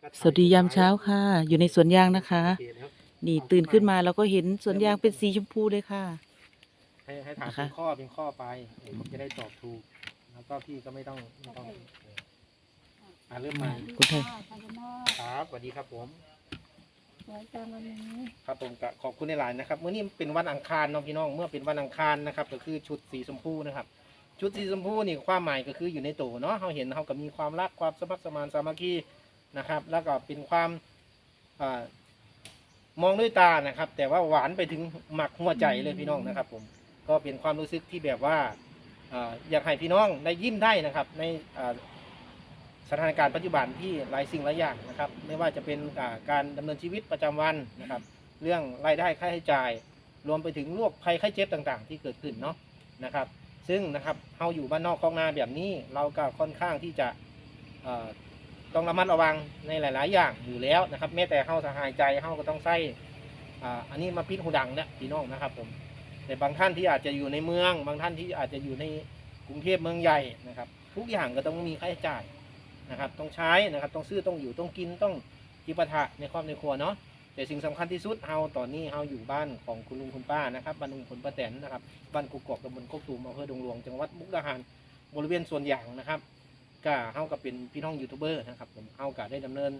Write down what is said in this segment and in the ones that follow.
สวัสดียามเช้าค่ะ อยู่ในสวนยางนะคะโอเคนะครับนี่ตื่นขึ้นมาเราก็เห็นสวนยางเป็นสีชมพูเลยค่ะ ให้ให้ถามนะคะเป็นข้อเป็นข้อไปเดี๋ยวผมจะได้ตอบถูก แล้วก็พี่ก็ไม่ต้องไม่ต้องอ่าเริ่มมาคุณไทยครับสวัสดีครับผมรายการวันนี้ครับผมก็ขอบคุณในหลายๆนะครับเมื่อนี้เป็นวันอังคารเนาะพี่น้องเมื่อเป็นวันอังคารนะครับ ก็คือชุดสีชมพูนะครับ ชุดสีชมพูนี่ความหมายก็คืออยู่ในโตเนาะเขาเห็นเขาก็มีความรักความสมัครสมานสามัคคี นะครับ แล้วก็เป็นความอมองด้วยตานะครับ แต่ว่าหวานไปถึงหมักหัวใจเลยพี่น้องนะครับ ผมก็เป็นความรู้สึกที่แบบว่าอยากให้พี่น้องได้ยิ้มได้นะครับ ในสถานการณ์ปัจจุบันที่หลายสิ่งหลายอย่างนะครับ ไม่ว่าจะเป็นการดำเนินชีวิตประจำวันนะครับ เรื่องรายได้ค่าใช้จ่าย รวมไปถึงโรคภัยไข้เจ็บต่างๆ ที่เกิดขึ้นเนาะนะครับ ซึ่งนะครับเราอยู่บ้านนอกคลองนาแบบนี้เราก็ค่อนข้างที่จะ ต้องระมัดระวังในหลาย ๆ อย่างอยู่แล้วนะครับแม้แต่เราสหายใจเราก็ต้องใส่อันนี้มาปิดหูดังเนี่ยพี่น้องนะครับผมแต่บางท่านที่อาจจะอยู่ในเมือง บางท่านที่อาจจะอยู่ในกรุงเทพเมืองใหญ่นะครับ ทุกอย่างก็ต้องมีค่าใช้จ่ายนะครับ ต้องใช้นะครับต้องซื้อต้องอยู่ต้องกินต้องจิปาถะในครอบในครัวเนาะแต่สิ่งสำคัญที่สุดเฮาตอนนี้เฮาอยู่บ้านของคุณลุงคุณป้านะครับบ้านลุงคุณป้าแตนนะครับบ้านกุกกอกตำบลโคกตูมอำเภอดงหลวงจังหวัดมุกดาหารบริเวณส่วนอย่างนะครับ ก็เฮาก็เป็นพี่น้องยูทูบเบอร์นะครับผมเฮาก็ได้ดำเนิน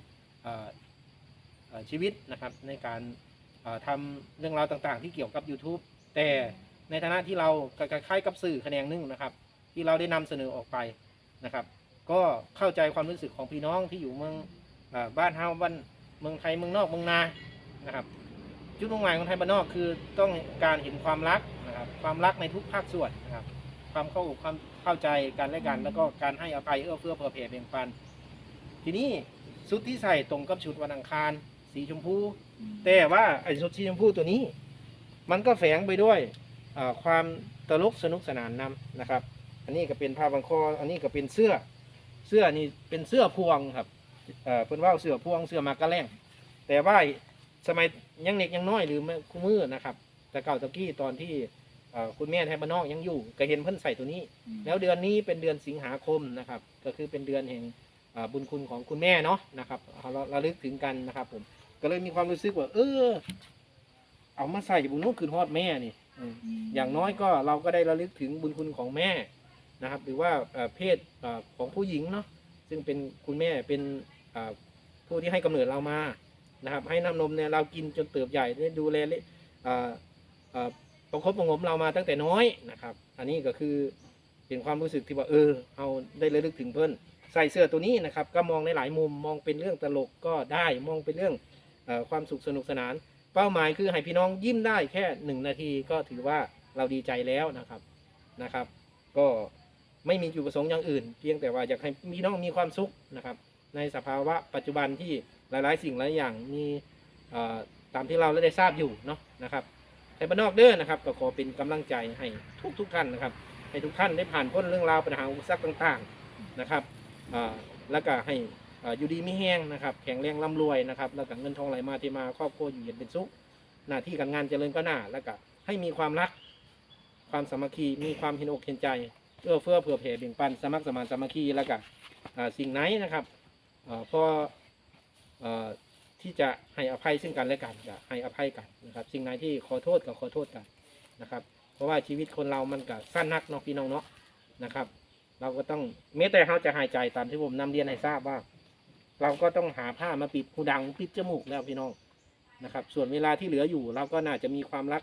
ชีวิตนะครับในการเอ่อทำเรื่องราวต่างๆ ที่เกี่ยวกับ YouTube แต่ในฐานะที่เราคล้ายๆกับสื่อแขนงหนึ่งนะครับ ที่เราได้นำเสนอออกไปนะครับ ก็เข้าใจความรู้สึกของพี่น้องที่อยู่เมืองอบ้านเฮาบ้านเมืองไทยเมืองนอกเมืองนานะครับจุดมุ่งหมายของไทยบ้านนอกคือต้องการเห็นความรักนะครับความรักในทุกภาคส่วนนะครับ ความเข้าอกความเข้าใจกันและกัน แล้วก็การให้อภัยเอื้อเฟื้อเผื่อแผ่แบ่งปัน ทีนี้ชุดที่ใส่ตรงกับชุดวันอังคาร สีชมพู แต่ว่าไอ้ชุดสีชมพูตัวนี้ มันก็แฝงไปด้วยเอ่อความตลกสนุกสนานนำนะครับ อันนี้ก็เป็นผ้าบังคอ อันนี้ก็เป็นเสื้อ เสื้อนี่เป็นเสื้อพวงครับเอ่อเพิ่นว่าเสื้อพวงเสื้อมากระแรงแต่ว่าสมัยยังเด็กยังน้อยหรือเมื่อคู่มือนะครับ แต่เก่าตะกี้ตอนที่ เอ่อคุณแม่แทบบ้านนอกยังอยู่ก็เห็นเพิ่นใส่ตัวนี้ แล้วเดือนนี้เป็นเดือนสิงหาคมนะครับ ก็คือเป็นเดือนแห่งเอ่อบุญคุณของคุณแม่เนาะนะครับเราเราระลึกถึงกันนะครับ ผมก็เลยมีความรู้สึกว่า เออ เอามาใส่บุญนุ่นคืนฮอดแม่นี่อืมอย่างน้อยก็เราก็ได้ระลึกถึงบุญคุณของแม่นะครับ หรือว่าเอ่อเพศเอ่อของผู้หญิงเนาะซึ่งเป็นคุณแม่เป็นเอ่อผู้ที่ให้กำเนิดเรามานะครับ ให้น้ำนมเนี่ยเรากินจนเติบใหญ่ได้ดูแลเละเอ่อเอ่อ ประคบประงมเรามาตั้งแต่น้อยนะครับ อันนี้ก็คือเป็นความรู้สึกที่ว่าเออ เอาได้ระลึกถึงเพิ่นใส่เสื้อตัวนี้นะครับ ก็มองในหลายมุมมองเป็นเรื่องตลกก็ได้มองเป็นเรื่องออความสุขสนุกสนาน เป้าหมายคือให้พี่น้องยิ้มได้แค่หนึ่งนาทีก็ถือว่าเราดีใจแล้วนะครับนะครับ ก็ไม่มีจุดประสงค์อย่างอื่น เพียงแต่ว่าอยากให้พี่น้องมีความสุขนะครับ ในสภาวะปัจจุบันที่หลาย ๆ สิ่งหลายอย่างมีตามที่เราได้ทราบอยู่เนาะนะครับ ทยบ้านนอกเด้อนะครับก็ขอเป็นกำลังใจให้ทุกทุกท่านนะครับ ให้ทุกท่านได้ผ่านพ้นเรื่องราวปัญหาอุปสรรคต่างๆนะครับแล้วก็ให้อยู่ดีไม่แห้งนะครับ แข็งแรงร่ำรวยนะครับแล้วก็เงินทองไหลมาเทมาครอบครัวอยู่เย็นเป็นสุขหน้าที่การงานเจริญก้าวหน้า แล้วก็ให้มีความรัก ความสามัคคีมีความเห็นอกเห็นใจเอื้อเฟื้อเผื่อแผ่แบ่งปันสมัครสมานสามัคคีแล้วก็สิ่งไหนนะครับเอ่อพอ ที่จะให้อภัยซึ่งกันและกันจะให้อภัยกันนะครับ สิ่งไหนที่ขอโทษก็ขอโทษกันนะครับ เพราะว่าชีวิตคนเรามันก็สั้นนักเนาะพี่น้องเนาะนะครับ เราก็ต้องแม้แต่เขาจะหายใจตามที่ผมนำเรียนให้ทราบว่า เราก็ต้องหาผ้ามาปิดหูดังปิดจมูกแล้วพี่น้องนะครับ ส่วนเวลาที่เหลืออยู่ เราก็น่าจะมีความรัก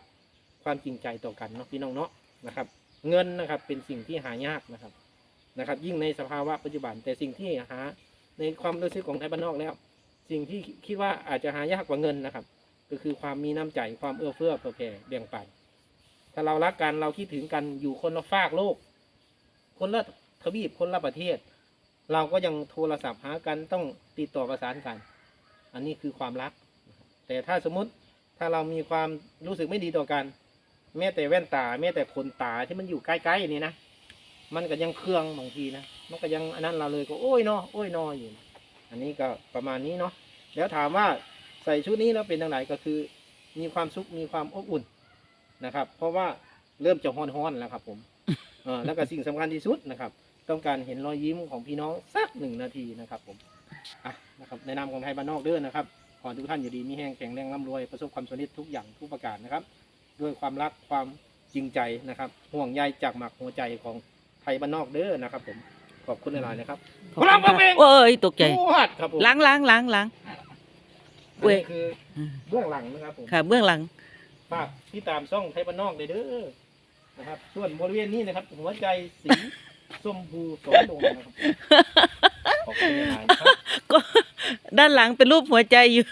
ความจริงใจต่อกันเนาะพี่น้องเนาะนะครับ เงินนะครับเป็นสิ่งที่หายากนะครับนะครับ ยิ่งในสภาวะปัจจุบันแต่สิ่งที่หาในความรู้สึกของไทยบ้านนอกแล้ว สิ่งที่คิดว่าอาจจะหายากกว่าเงินนะครับ ก็คือความมีน้ำใจความเอื้อเฟื้อเผื่อแผ่แบ่งปันถ้าเรารักกันเราคิดถึงกันอยู่คนละฟากโลก คนละทวีปคนละประเทศ เราก็ยังโทรศัพท์หากันต้องติดต่อประสานกัน อันนี้คือความรัก แต่ถ้าสมมติถ้าเรามีความรู้สึกไม่ดีต่อกัน แม้แต่แว่นตา แม้แต่ขนตาที่มันอยู่ใกล้ๆนี่นะมันก็ยังเครื่องบางทีนะมันก็ยังอันนั้นเราเลยก็โอ้ยเนาะโอ้ยนออยู่ อันนี้ก็ประมาณนี้เนาะแล้วถามว่าใส่ชุดนี้แล้วเป็นทางไหนก็คือ มีความสุขมีความอบอุ่นนะครับ เพราะว่าเริ่มจะฮ้อนๆแล้วครับ ผมเออแล้วก็สิ่งสำคัญที่สุดนะครับ ต้องการเห็นรอยยิ้มของพี่น้องสักหนึ่งนาทีนะครับ ผมอะนะครับในนามของไทยบ้านนอกเด้อนะครับขอทุกท่านอยู่ดีมีแห้งแข็งแรงร่ำรวยประสบความสำเร็จทุกอย่างทุกประการนะครับ ด้วยความรักความจริงใจนะครับ ห่วงใยจากหมักหัวใจของไทยบ้านนอกเด้อนะครับ ผม ขอบคุณหลายๆนะครับขอบคุณครับผมค่ะโอ้ยตกใจจวดครับผมล้างล้างล้างล้างอันนี้คือเบื้องหลังนะครับผมค่ะเบื้องหลังฝากที่ตามช่องไทยบ้านนอกเลยเด้อนะครับ ส่วนบริเวณนี้นะครับ หัวใจสีส้มพูสองดวงนะครับขอบคุณหลายๆนะครับก็ด้านหลังเป็นรูปหัวใจอยู่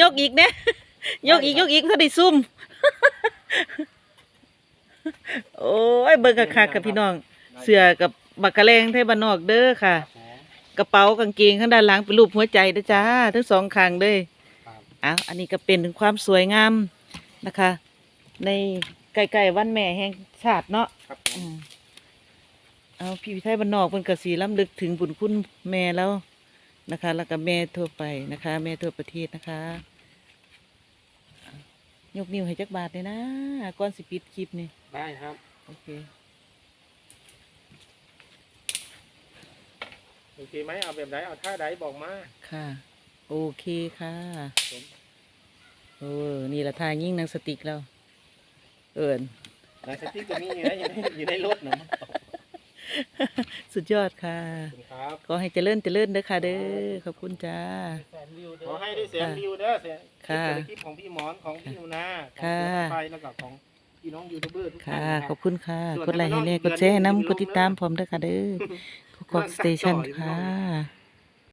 ยกอีกเนี่ยยกอีกยกอีกถ้าได้ซุ่มโอ้ยเบิ่งคักๆกับพี่น้อง เสือกับ บักกะแลงไทยบ้านนอกเด้อค่ะ กระเป๋ากางเกงข้างด้านหลังเป็นรูปหัวใจเด้อจ้าทั้งสองข้างเลยครับอ้าวอันนี้ก็เป็นถึงความสวยงามนะคะ ในใกล้ๆวันแม่แห่งชาติเนาะครับผอืมมเอาพี่ไทยบ้านนอกเพิ่นก็สีล้ำลึกถึงบุญคุณแม่แล้วนะคะ แล้วก็แม่ทั่วไปนะคะ แม่ทั่วประเทศนะคะ ยกนิ้วให้จักบาทเลยนะก่อนสิปิดคลิปนี่ได้ครับ โอเค โอเคไหมเอาแบบไหนเอาท่าใดบอกมาค่ะ โอเคค่ะผมโอ้นี่ละทางยิ่งหนางสติกแล้วเอิญหนังสติ๊กก็มีอยู่นะอยู่ในอยู่ในรถนะสุดยอดค่ะขอบคุณครับขอให้เจริญเจริญเด้อค่ะเด้อขอบคุณจ้าขอให้ได้แสนวิวเด้อแสนค่ะคลิปของพี่หมอนของพี่หนูนาของค่ะไฟแล้วก็ของพี่น้องยูทูบเบอร์ทุกท่าค่ะ นนะขคอรับบคุณค่ะ ส่วนกดไลค์ให้ทางแน่นอกกดแชร์ให้เดือนนี้น้ำกดติดตามลงนะผมด้วยค่ะเด้อเดื กอดนสเตชันตัดต่ออยู่ค่ะ